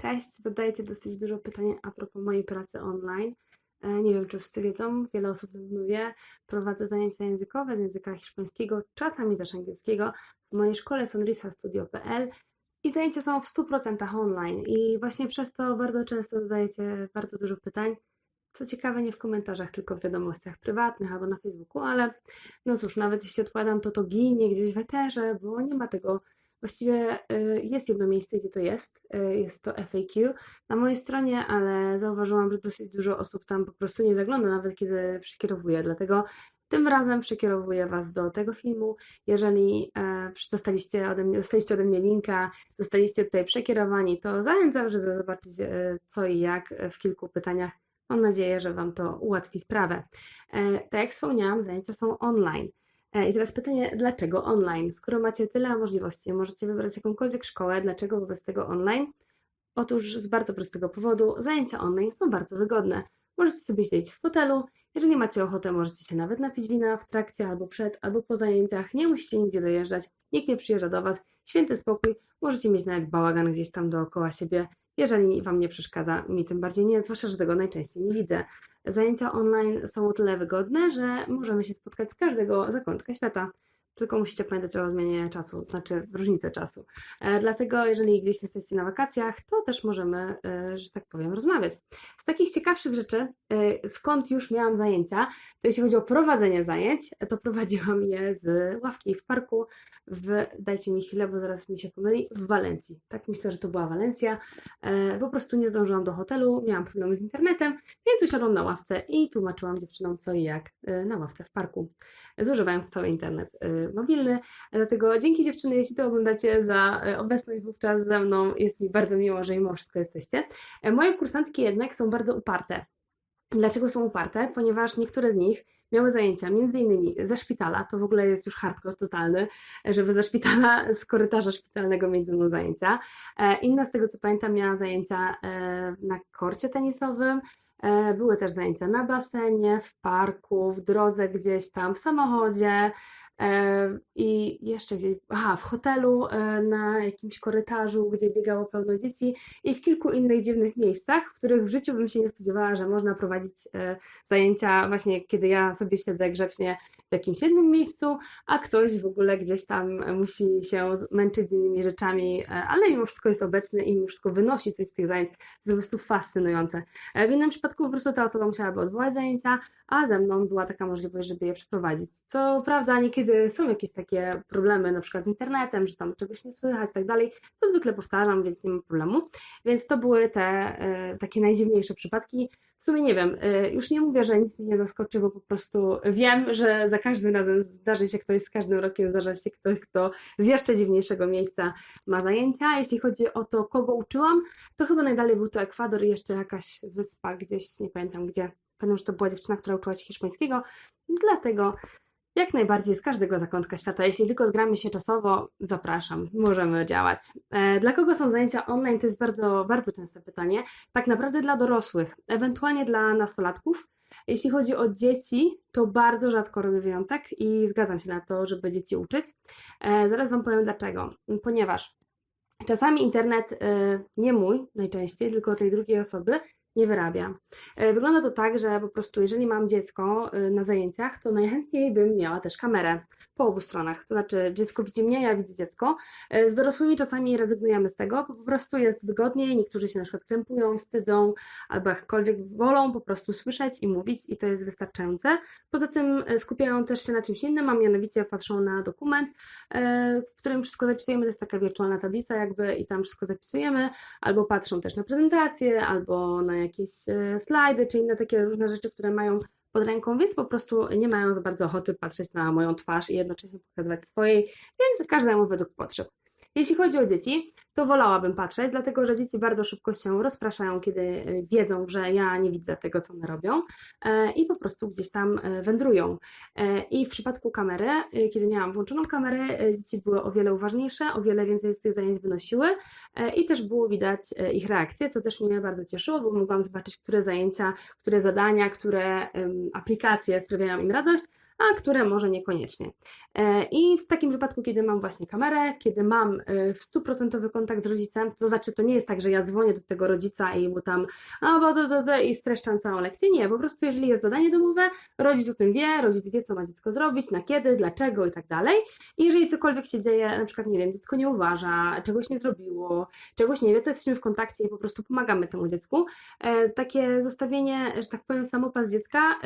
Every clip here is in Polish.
Cześć, zadajecie dosyć dużo pytań a propos mojej pracy online. E, Nie wiem, czy wszyscy wiedzą, wiele osób nam wie. Prowadzę zajęcia językowe z języka hiszpańskiego, czasami też angielskiego w mojej szkole sonrisastudio.pl i zajęcia są w 100% online. I właśnie przez to bardzo często zadajecie bardzo dużo pytań. Co ciekawe, nie w komentarzach, tylko w wiadomościach prywatnych albo na Facebooku, ale no cóż, nawet jeśli odkładam, to to ginie gdzieś w eterze, bo nie ma tego Właściwie y, jest jedno miejsce, gdzie to jest. y, Jest to FAQ na mojej stronie, ale zauważyłam, że dosyć dużo osób tam po prostu nie zagląda, nawet kiedy przekierowuję. Dlatego tym razem przekierowuję Was do tego filmu. Jeżeli e, dostaliście ode mnie, dostaliście ode mnie linka, zostaliście tutaj przekierowani, to zachęcam, żeby zobaczyć e, co i jak w kilku pytaniach. Mam nadzieję, że Wam to ułatwi sprawę. E, Tak jak wspomniałam, zajęcia są online. E, I teraz pytanie, dlaczego online? Skoro macie tyle możliwości, możecie wybrać jakąkolwiek szkołę, dlaczego wobec tego online? Otóż z bardzo prostego powodu zajęcia online są bardzo wygodne. Możecie sobie siedzieć w fotelu, jeżeli macie ochotę, możecie się nawet napić wina w trakcie, albo przed, albo po zajęciach. Nie musicie nigdzie dojeżdżać, nikt nie przyjeżdża do Was. Święty spokój, możecie mieć nawet bałagan gdzieś tam dookoła siebie, jeżeli Wam nie przeszkadza, mi tym bardziej nie, zwłaszcza, że tego najczęściej nie widzę. Zajęcia online są o tyle wygodne, że możemy się spotkać z każdego zakątka świata. Tylko musicie pamiętać o zmianie czasu, znaczy różnicę czasu. E, Dlatego, jeżeli gdzieś jesteście na wakacjach, to też możemy, e, że tak powiem, rozmawiać. Z takich ciekawszych rzeczy, e, skąd już miałam zajęcia, to jeśli chodzi o prowadzenie zajęć, to prowadziłam je z ławki w parku w, dajcie mi chwilę, bo zaraz mi się pomyli, w Walencji. Tak myślę, że to była Walencja. Po prostu nie zdążyłam do hotelu, miałam problemy z internetem, więc usiadłam na ławce i tłumaczyłam dziewczynom co i jak na ławce w parku, zużywając cały internet mobilny. Dlatego dzięki dziewczyny, jeśli to oglądacie, za e, obecność wówczas ze mną. Jest mi bardzo miło, że mimo wszystko jesteście. E, Moje kursantki jednak są bardzo uparte. Dlaczego są uparte? Ponieważ niektóre z nich miały zajęcia między innymi ze szpitala, to w ogóle jest już hardcore totalny, żeby ze szpitala, z korytarza szpitalnego między mną zajęcia. E, Inna z tego co pamiętam miała zajęcia na korcie tenisowym, Były też zajęcia na basenie, w parku, w drodze gdzieś tam, w samochodzie i jeszcze gdzieś, aha, w hotelu, e, na jakimś korytarzu, gdzie biegało pełno dzieci i w kilku innych dziwnych miejscach, w których w życiu bym się nie spodziewała, że można prowadzić e, zajęcia właśnie kiedy ja sobie siedzę grzecznie w jakimś jednym miejscu, a ktoś w ogóle gdzieś tam musi się męczyć z innymi rzeczami, e, ale mimo wszystko jest obecny i mimo wszystko wynosi coś z tych zajęć. To jest po prostu fascynujące. E, W innym przypadku po prostu ta osoba musiałaby odwołać zajęcia, a ze mną była taka możliwość, żeby je przeprowadzić. Co prawda niekiedy są jakieś takie problemy, na przykład z internetem, że tam czegoś nie słychać i tak dalej, to zwykle powtarzam, więc nie ma problemu. Więc to były te e, takie najdziwniejsze przypadki. W sumie nie wiem, e, już nie mówię, że nic mnie nie zaskoczy, bo po prostu wiem, że za każdym razem zdarzy się ktoś, z każdym rokiem zdarza się ktoś, kto z jeszcze dziwniejszego miejsca ma zajęcia. Jeśli chodzi o to, kogo uczyłam, to chyba najdalej był to Ekwador i jeszcze jakaś wyspa gdzieś, nie pamiętam gdzie. Pamiętam, że to była dziewczyna, która uczyła się hiszpańskiego, dlatego jak najbardziej z każdego zakątka świata. Jeśli tylko zgramy się czasowo, zapraszam, możemy działać. E, Dla kogo są zajęcia online? To jest bardzo, bardzo częste pytanie. Tak naprawdę dla dorosłych, ewentualnie dla nastolatków. Jeśli chodzi o dzieci, to bardzo rzadko robię wyjątek i zgadzam się na to, żeby dzieci uczyć. E, Zaraz Wam powiem dlaczego. Ponieważ czasami internet, e, nie mój najczęściej, tylko tej drugiej osoby, nie wyrabia. E, Wygląda to tak, że po prostu jeżeli mam dziecko e, na zajęciach, to najchętniej bym miała też kamerę po obu stronach. To znaczy dziecko widzi mnie, ja widzę dziecko. E, Z dorosłymi czasami rezygnujemy z tego, po prostu jest wygodniej, niektórzy się na przykład krępują, wstydzą, albo jakkolwiek wolą po prostu słyszeć i mówić i to jest wystarczające. Poza tym e, skupiają też się na czymś innym, a mianowicie patrzą na dokument, e, w którym wszystko zapisujemy, to jest taka wirtualna tablica jakby i tam wszystko zapisujemy, albo patrzą też na prezentację, albo na jakieś slajdy, czy inne takie różne rzeczy, które mają pod ręką, więc po prostu nie mają za bardzo ochoty patrzeć na moją twarz i jednocześnie pokazywać swojej, więc każdemu według potrzeb. Jeśli chodzi o dzieci, to wolałabym patrzeć, dlatego że dzieci bardzo szybko się rozpraszają, kiedy e, wiedzą, że ja nie widzę tego, co one robią e, i po prostu gdzieś tam e, wędrują. I w przypadku kamery, kiedy miałam włączoną kamerę, dzieci były o wiele uważniejsze, o wiele więcej z tych zajęć wynosiły i też było widać ich reakcje, co też mnie bardzo cieszyło, bo mogłam zobaczyć, które zajęcia, które zadania, które aplikacje sprawiają im radość, a które może niekoniecznie. E, I w takim wypadku, kiedy mam właśnie kamerę, kiedy mam e, w 100% kontakt z rodzicem, to znaczy to nie jest tak, że ja dzwonię do tego rodzica i mu tam a bo to, to, to, i streszczam całą lekcję. Nie, po prostu jeżeli jest zadanie domowe, rodzic o tym wie, rodzic wie, co ma dziecko zrobić, na kiedy, dlaczego i tak dalej. I jeżeli cokolwiek się dzieje, na przykład, nie wiem, dziecko nie uważa, czegoś nie zrobiło, czegoś nie wie, to jesteśmy w kontakcie i po prostu pomagamy temu dziecku. E, takie zostawienie, że tak powiem, samopas dziecka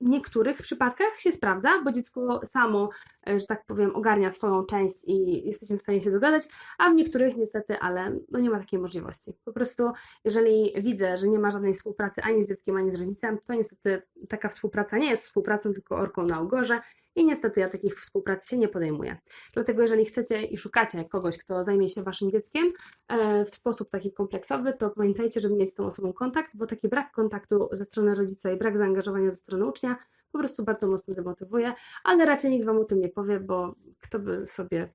w niektórych przypadkach się sprawdza, bo dziecko samo, że tak powiem, ogarnia swoją część i jesteśmy w stanie się dogadać, a w niektórych niestety, ale no nie ma takiej możliwości. Po prostu, jeżeli widzę, że nie ma żadnej współpracy ani z dzieckiem, ani z rodzicem, to niestety taka współpraca nie jest współpracą, tylko orką na ugorze i niestety ja takich współprac się nie podejmuję. Dlatego jeżeli chcecie i szukacie kogoś, kto zajmie się waszym dzieckiem e, w sposób taki kompleksowy, to pamiętajcie, żeby mieć z tą osobą kontakt, bo taki brak kontaktu ze strony rodzica i brak zaangażowania ze strony ucznia po prostu bardzo mocno demotywuje, ale raczej nikt wam o tym nie powie, bo kto by sobie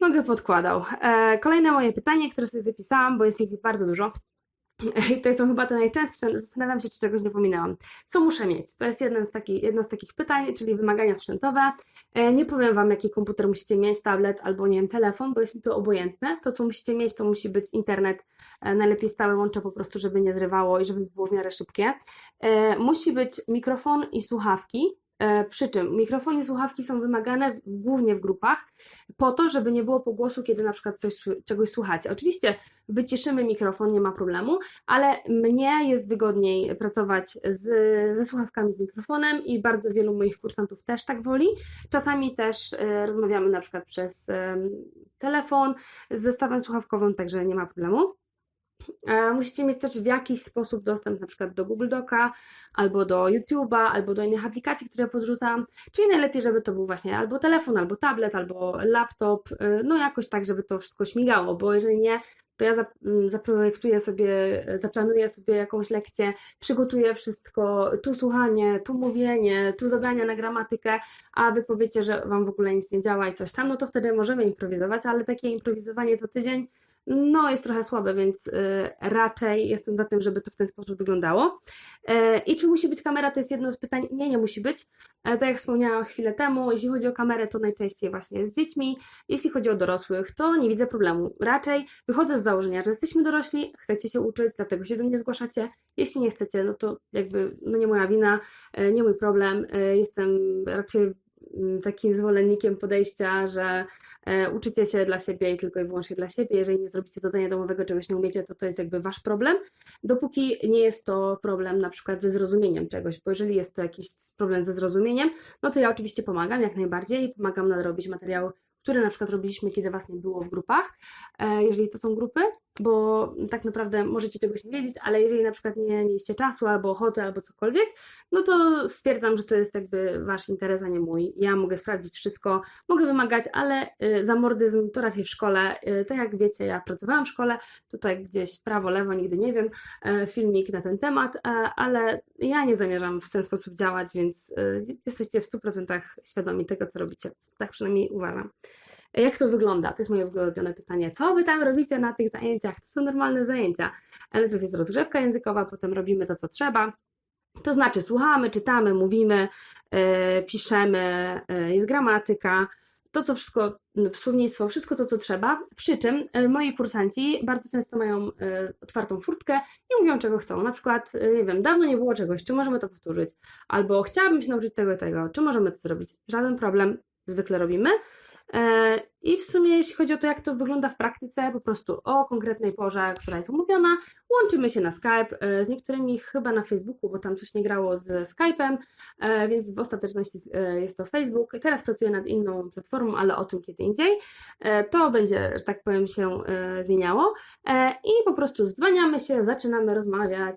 nogę podkładał. E, Kolejne moje pytanie, które sobie wypisałam, bo jest ich bardzo dużo. I to są chyba te najczęstsze. Zastanawiam się, czy czegoś nie pominęłam. Co muszę mieć? To jest jeden z taki, jedno z takich pytań, czyli wymagania sprzętowe. E, Nie powiem Wam, jaki komputer musicie mieć, tablet albo nie wiem, telefon, bo jest mi to obojętne. To, co musicie mieć, to musi być internet, e, najlepiej stałe łącze po prostu, żeby nie zrywało i żeby było w miarę szybkie. Musi być mikrofon i słuchawki. E, Przy czym mikrofon i słuchawki są wymagane głównie w grupach, po to, żeby nie było pogłosu, kiedy na przykład coś, czegoś słuchacie. Oczywiście wyciszymy mikrofon, nie ma problemu, ale mnie jest wygodniej pracować z, ze słuchawkami z mikrofonem i bardzo wielu moich kursantów też tak woli. Czasami też e, rozmawiamy na przykład przez telefon z zestawem słuchawkowym, także nie ma problemu. E, Musicie mieć też w jakiś sposób dostęp na przykład do Google Doca, albo do YouTube'a, albo do innych aplikacji, które podrzucam. Czyli najlepiej, żeby to był właśnie albo telefon, albo tablet, albo laptop, e, no jakoś tak, żeby to wszystko śmigało, bo jeżeli nie, to ja zap- m, zaprojektuję sobie, zaplanuję sobie jakąś lekcję, przygotuję wszystko, tu słuchanie, tu mówienie, tu zadania na gramatykę, a wy powiecie, że wam w ogóle nic nie działa i coś tam, no to wtedy możemy improwizować, ale takie improwizowanie co tydzień no, jest trochę słabe, więc y, raczej jestem za tym, żeby to w ten sposób wyglądało. E, I czy musi być kamera, to jest jedno z pytań. Nie, nie musi być. E, tak jak wspomniałam chwilę temu, jeśli chodzi o kamerę, to najczęściej właśnie z dziećmi. Jeśli chodzi o dorosłych, to nie widzę problemu. Raczej wychodzę z założenia, że jesteśmy dorośli, chcecie się uczyć, dlatego się do mnie zgłaszacie. Jeśli nie chcecie, no to jakby no nie moja wina, e, nie mój problem. Jestem raczej mm, takim zwolennikiem podejścia, że uczycie się dla siebie i tylko i wyłącznie dla siebie. Jeżeli nie zrobicie zadania domowego, czegoś nie umiecie, to to jest jakby wasz problem, dopóki nie jest to problem na przykład ze zrozumieniem czegoś, bo jeżeli jest to jakiś problem ze zrozumieniem, no to ja oczywiście pomagam jak najbardziej. I pomagam nadrobić materiał, który na przykład robiliśmy, kiedy was nie było w grupach, e, jeżeli to są grupy, bo tak naprawdę możecie czegoś nie wiedzieć, ale jeżeli na przykład nie mieliście czasu albo ochoty albo cokolwiek, no to stwierdzam, że to jest jakby wasz interes, a nie mój. Ja mogę sprawdzić wszystko, mogę wymagać, ale y, zamordyzm to raczej w szkole. Y, Tak jak wiecie, ja pracowałam w szkole, tutaj gdzieś prawo, lewo, nigdy nie wiem, e, filmik na ten temat, ale ja nie zamierzam w ten sposób działać, więc y, jesteście w 100% świadomi tego, co robicie. Tak przynajmniej uważam. Jak to wygląda? To jest moje ulubione pytanie. Co wy tam robicie na tych zajęciach? To są normalne zajęcia. Najpierw jest rozgrzewka językowa, potem robimy to, co trzeba. To znaczy słuchamy, czytamy, mówimy, e, piszemy, e, jest gramatyka, to co wszystko, słownictwo, wszystko to, co trzeba. Przy czym e, moi kursanci bardzo często mają e, otwartą furtkę i mówią, czego chcą. Na przykład, e, nie wiem, dawno nie było czegoś, czy możemy to powtórzyć? Albo chciałabym się nauczyć tego i tego, czy możemy to zrobić? Żaden problem, zwykle robimy. E, I w sumie, jeśli chodzi o to, jak to wygląda w praktyce, po prostu o konkretnej porze, która jest umówiona, łączymy się na Skype, e, z niektórymi chyba na Facebooku, bo tam coś nie grało z Skype'em, e, więc w ostateczności jest to Facebook. Teraz pracuję nad inną platformą, ale o tym kiedy indziej. To będzie, że tak powiem, się zmieniało. I po prostu dzwaniamy się, zaczynamy rozmawiać.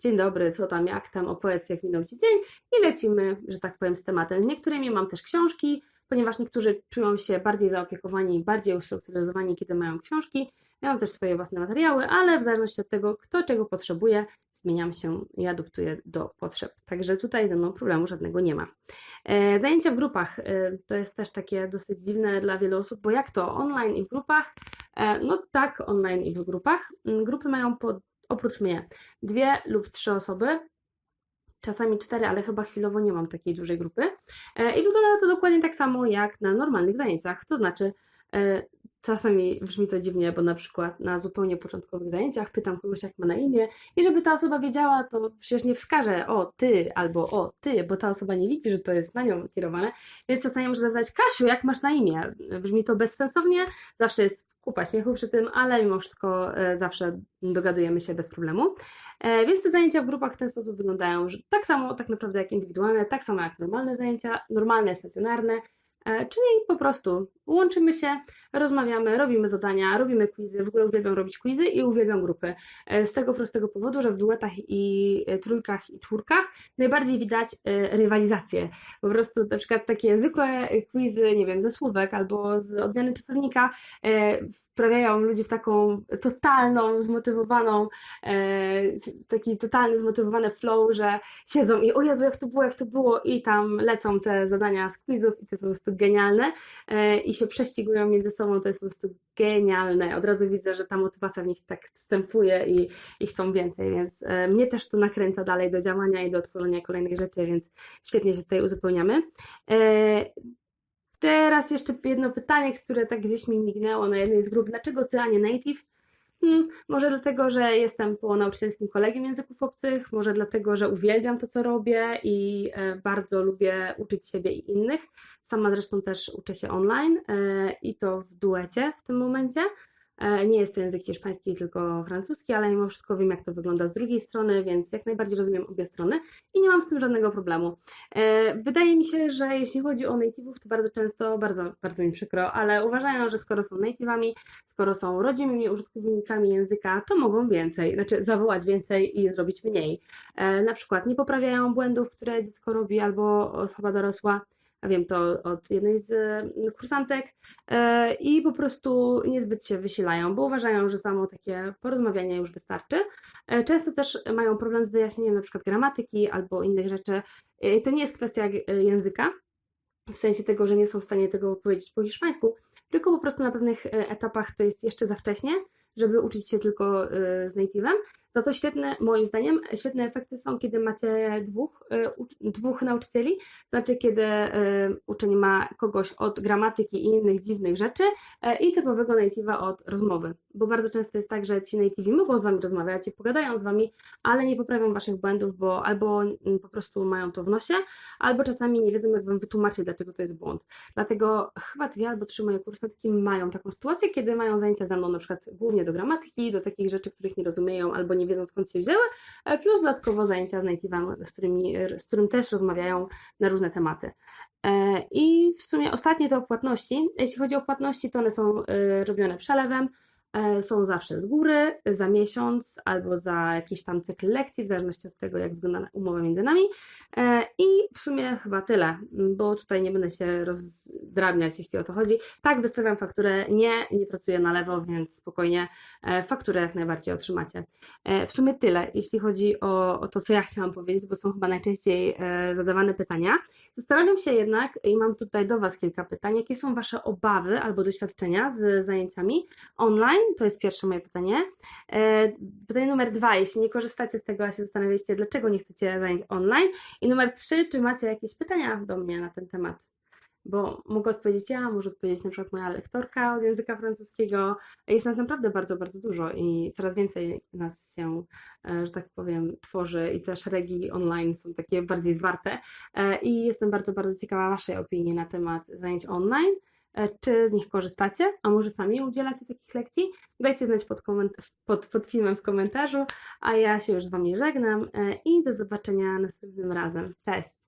Dzień dobry, co tam, jak tam, opowiedz, jak minął Ci dzień i lecimy, że tak powiem, z tematem. Z niektórymi mam też książki, ponieważ niektórzy czują się bardziej zaopiekowani, bardziej ustrukturyzowani, kiedy mają książki. Ja mam też swoje własne materiały, ale w zależności od tego, kto czego potrzebuje, zmieniam się i adoptuję do potrzeb. Także tutaj ze mną problemu żadnego nie ma. E, Zajęcia w grupach e, to jest też takie dosyć dziwne dla wielu osób, bo jak to online i w grupach? E, No tak, online i w grupach. Mm, Grupy mają po, oprócz mnie dwie lub trzy osoby. Czasami cztery, ale chyba chwilowo nie mam takiej dużej grupy. E, I wygląda to dokładnie tak samo jak na normalnych zajęciach. To znaczy, e, czasami brzmi to dziwnie, bo na przykład na zupełnie początkowych zajęciach pytam kogoś, jak ma na imię, i żeby ta osoba wiedziała, to przecież nie wskażę o ty albo o ty, bo ta osoba nie widzi, że to jest na nią kierowane. Więc czasami muszę zapytać, Kasiu, jak masz na imię? Brzmi to bezsensownie, zawsze jest kupa śmiechu przy tym, ale mimo wszystko e, zawsze dogadujemy się bez problemu. E, Więc te zajęcia w grupach w ten sposób wyglądają, że tak samo tak naprawdę jak indywidualne, tak samo jak normalne zajęcia, normalne, stacjonarne, czyli po prostu łączymy się, rozmawiamy, robimy zadania, robimy quizy, w ogóle uwielbiam robić quizy i uwielbiam grupy. E, Z tego prostego powodu, że w duetach i e, trójkach i czwórkach najbardziej widać e, rywalizację. Po prostu na przykład takie zwykłe quizy, nie wiem, ze słówek albo z odmiany czasownika e, wprawiają ludzi w taką totalną, zmotywowaną, e, taki totalny, zmotywowany flow, że siedzą i o Jezu, jak to było, jak to było i tam lecą te zadania z quizów i to jest po genialne e, i się prześcigują między sobą, to jest po prostu genialne. Od razu widzę, że ta motywacja w nich tak wstępuje i, i chcą więcej, więc e, mnie też to nakręca dalej do działania i do tworzenia kolejnych rzeczy, więc świetnie się tutaj uzupełniamy. E, Teraz jeszcze jedno pytanie, które tak gdzieś mi mignęło na jednej z grup. Dlaczego ty, a nie native? Hmm, może dlatego, że jestem po nauczycielskim kolegium języków obcych, może dlatego, że uwielbiam to, co robię i e, bardzo lubię uczyć siebie i innych. Sama zresztą też uczę się online e, i to w duecie w tym momencie. E, Nie jest to język hiszpański, tylko francuski, ale mimo wszystko wiem, jak to wygląda z drugiej strony, więc jak najbardziej rozumiem obie strony i nie mam z tym żadnego problemu. E, Wydaje mi się, że jeśli chodzi o native'ów, to bardzo często, bardzo, bardzo mi przykro, ale uważają, że skoro są native'ami, skoro są rodzimymi użytkownikami języka, to mogą więcej, znaczy zawołać więcej i zrobić mniej. E, Na przykład nie poprawiają błędów, które dziecko robi albo osoba dorosła. A wiem to od jednej z e, kursantek e, i po prostu niezbyt się wysilają, bo uważają, że samo takie porozmawianie już wystarczy. E, Często też mają problem z wyjaśnieniem na przykład gramatyki albo innych rzeczy. E, To nie jest kwestia języka, w sensie tego, że nie są w stanie tego powiedzieć po hiszpańsku, tylko po prostu na pewnych etapach to jest jeszcze za wcześnie, żeby uczyć się tylko z native'em. Za to świetne, moim zdaniem, świetne efekty są, kiedy macie dwóch, u- dwóch nauczycieli, znaczy kiedy e, uczeń ma kogoś od gramatyki i innych dziwnych rzeczy e, i typowego native'a od rozmowy, bo bardzo często jest tak, że ci native'i mogą z Wami rozmawiać i pogadają z Wami, ale nie poprawią Waszych błędów, bo albo mm, po prostu mają to w nosie, albo czasami nie wiedzą, jak Wam wytłumaczyć, dlaczego to jest błąd. Dlatego chyba dwie albo trzy moje kursantki mają taką sytuację, kiedy mają zajęcia ze mną na przykład głównie do gramatyki, do takich rzeczy, których nie rozumieją albo nie wiedzą skąd się wzięły, e, plus dodatkowo zajęcia z native'em, z, którymi, z którym też rozmawiają na różne tematy. E, I w sumie ostatnie to płatności. Jeśli chodzi o płatności, to one są e, robione przelewem. E, Są zawsze z góry, za miesiąc albo za jakiś tam cykl lekcji, w zależności od tego, jak wygląda umowa między nami. E, I w sumie chyba tyle, bo tutaj nie będę się rozdrabniać, jeśli o to chodzi. Tak, wystawiam fakturę, nie, nie pracuję na lewo, więc spokojnie e, fakturę jak najbardziej otrzymacie. W sumie tyle, jeśli chodzi o, o to, co ja chciałam powiedzieć, bo są chyba najczęściej zadawane pytania. Zastanawiam się jednak i mam tutaj do Was kilka pytań, jakie są Wasze obawy albo doświadczenia z zajęciami online? To jest pierwsze moje pytanie. E, Pytanie numer dwa, jeśli nie korzystacie z tego, a się zastanawialiście, dlaczego nie chcecie zajęć online? I numer trzy, czy macie jakieś pytania do mnie na ten temat? Bo mogę odpowiedzieć ja, może odpowiedzieć na przykład moja lektorka od języka francuskiego. Jest nas naprawdę bardzo, bardzo dużo i coraz więcej nas się, e, że tak powiem, tworzy i te szeregi online są takie bardziej zwarte. E, I jestem bardzo, bardzo ciekawa Waszej opinii na temat zajęć online. E, Czy z nich korzystacie, a może sami udzielacie takich lekcji? Dajcie znać pod, pod, pod filmem w komentarzu, a ja się już z Wami żegnam e, i do zobaczenia następnym razem. Cześć!